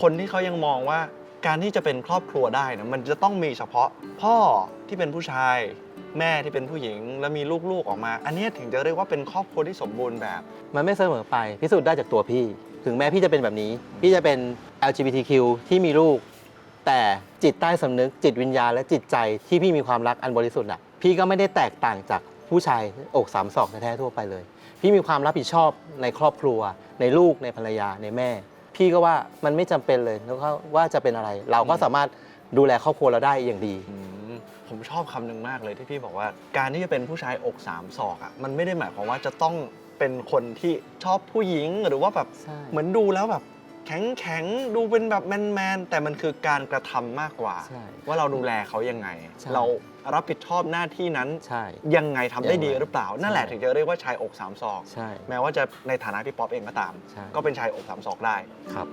คนที่เขายังมองว่าการที่จะเป็นครอบครัวได้นะมันจะต้องมีเฉพาะพ่อที่เป็นผู้ชาย แม่ที่เป็นผู้หญิง แล้วมีลูกๆออกมา อันนี้ถึงจะเรียกว่าเป็นครอบครัวที่สมบูรณ์แบบ มันไม่เสมอไปพิสูจน์ได้จากตัวพี่ ถึงแม้พี่จะเป็นแบบนี้ พี่จะเป็น LGBTQ ที่มีลูก แต่จิตใต้สำนึก จิตวิญญาณและจิตใจที่พี่มีความรักอันบริสุทธิ์อะพี่ก็ไม่ได้แตกต่างจากผู้ชายอกสามศอกแท้ๆทั่วไปเลย พี่มีความรับผิดชอบในครอบครัว ในลูกในภรรยาในแม่ พี่ก็ว่ามันไม่จำเป็นเลยแล้วก็ว่าจะเป็นอะไร เราก็สามารถดูแลครอบครัวเราได้อย่างดี อืมผมชอบคำหนึ่งมากเลยที่พี่บอกว่า การที่จะเป็นผู้ชายอกสามศอกอะมันไม่ได้หมายความว่าจะต้องเป็นคนที่ชอบผู้หญิงหรือว่าแบบใช่ เหมือนดูแล้วแบบ แข็งแข็งๆดูเป็นแบบแมนแมนๆแต่มันคือการกระทำมากกว่าใช่ว่าเราดูแลเขายังไงใช่เรารับผิดชอบหน้าที่นั้นใช่ยังไงทำได้ดียังไงหรือเปล่า นั่นแหละใช่ถึงจะเรียกว่าชายอกสามศอกใช่แม้ว่าจะในฐานะพี่ป๊อปเองก็ตามใช่ก็เป็นชายอกสามศอกได้ครับ